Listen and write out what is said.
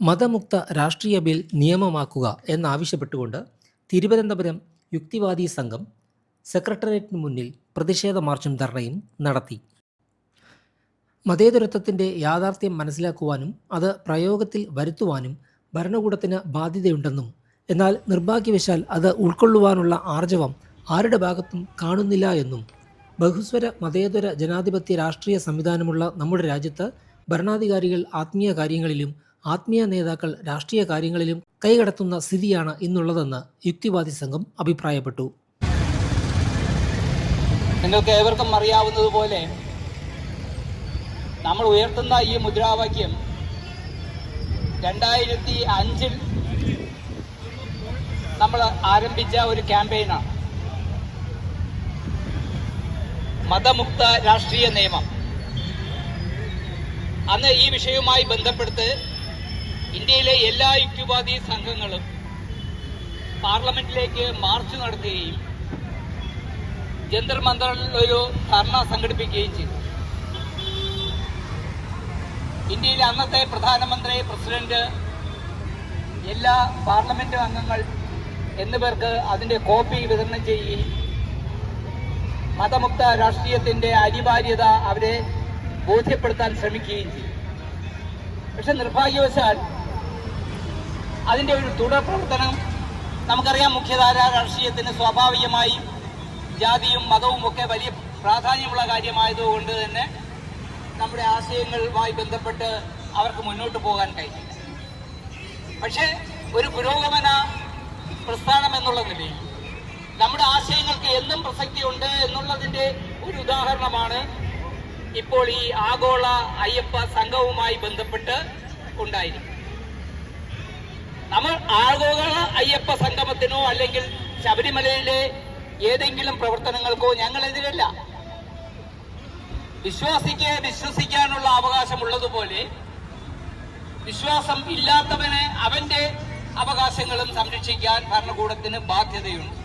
മതമുക്ത രാഷ്ട്രീയ ബിൽ നിയമമാക്കുക എന്നാവശ്യപ്പെട്ടുകൊണ്ട് തിരുവനന്തപുരം യുക്തിവാദി സംഘം സെക്രട്ടേറിയറ്റിന് മുന്നിൽ പ്രതിഷേധ മാർച്ചും ധർണയും നടത്തി. മതേതരത്വത്തിന്റെ യാഥാർത്ഥ്യം മനസ്സിലാക്കുവാനും അത് പ്രയോഗത്തിൽ വരുത്തുവാനും ഭരണകൂടത്തിന് ബാധ്യതയുണ്ടെന്നും എന്നാൽ നിർഭാഗ്യവശാൽ അത് ഉൾക്കൊള്ളുവാനുള്ള ആർജവം ആരുടെ ഭാഗത്തും കാണുന്നില്ല എന്നും ബഹുസ്വര മതേതര ജനാധിപത്യ രാഷ്ട്രീയ സംവിധാനമുള്ള നമ്മുടെ രാജ്യത്ത് ഭരണാധികാരികൾ ആത്മീയ കാര്യങ്ങളിലും ആത്മീയ നേതാക്കൾ രാഷ്ട്രീയ കാര്യങ്ങളിലും കൈകടത്തുന്ന സ്ഥിതിയാണ് ഇന്നുള്ളതെന്ന് യുക്തിവാദി സംഘം അഭിപ്രായപ്പെട്ടു. നിങ്ങൾക്ക് ഏവർക്കും അറിയാവുന്നതുപോലെ നമ്മൾ ഉയർത്തുന്ന ഈ മുദ്രാവാക്യം രണ്ടായിരത്തി അഞ്ചിൽ നമ്മൾ ആരംഭിച്ച ഒരു ക്യാമ്പയിനാണ്. മതമുക്ത രാഷ്ട്രീയ നിയമം. അന്ന് ഈ വിഷയവുമായി ബന്ധപ്പെടുത്ത് ഇന്ത്യയിലെ എല്ലാ യുക്തിവാദി സംഘങ്ങളും പാർലമെന്റിലേക്ക് മാർച്ച് നടത്തുകയും ജന്തർ മന്ദറിൽ ഒരു ധർണ സംഘടിപ്പിക്കുകയും ചെയ്തു. ഇന്ത്യയിലെ അന്നത്തെ പ്രധാനമന്ത്രി പ്രസിഡന്റ് എല്ലാ പാർലമെന്റ് അംഗങ്ങൾ എന്നിവർക്ക് അതിന്റെ കോപ്പി വിതരണം ചെയ്യുകയും മതമുക്ത രാഷ്ട്രീയത്തിന്റെ അനിവാര്യത അവരെ ബോധ്യപ്പെടുത്താൻ ശ്രമിക്കുകയും ചെയ്തു. പക്ഷെ നിർഭാഗ്യവശാൽ അതിന്റെ ഒരു തുടർ പ്രവർത്തനം നമുക്കറിയാം മുഖ്യധാര രാഷ്ട്രീയത്തിന് സ്വാഭാവികമായും ജാതിയും മതവും ഒക്കെ വലിയ പ്രാധാന്യമുള്ള കാര്യമായതുകൊണ്ട് തന്നെ നമ്മുടെ ആശയങ്ങളുമായി ബന്ധപ്പെട്ട് അവർക്ക് മുന്നോട്ട് പോകാൻ കഴിഞ്ഞില്ല. പക്ഷേ ഒരു പുരോഗമന പ്രസ്ഥാനം എന്നുള്ള നിലയിൽ നമ്മുടെ ആശയങ്ങൾക്ക് എന്നും പ്രസക്തി ഉണ്ട് എന്നുള്ളതിന്റെ ഒരു ഉദാഹരണമാണ് ഇപ്പോൾ ഈ ആഗോള അയ്യപ്പ സംഘവുമായി ബന്ധപ്പെട്ട് ഉണ്ടായിരിക്കും. നമ്മൾ ആഗോള അയ്യപ്പ സംഗമത്തിനോ അല്ലെങ്കിൽ ശബരിമലയിലെ ഏതെങ്കിലും പ്രവർത്തനങ്ങൾക്കോ ഞങ്ങളെതിരല്ല. വിശ്വാസിക്ക് വിശ്വസിക്കാനുള്ള അവകാശമുള്ളതുപോലെ വിശ്വാസം ഇല്ലാത്തവന് അവന്റെ അവകാശങ്ങളും സംരക്ഷിക്കാൻ ഭരണകൂടത്തിന് ബാധ്യതയുണ്ട്.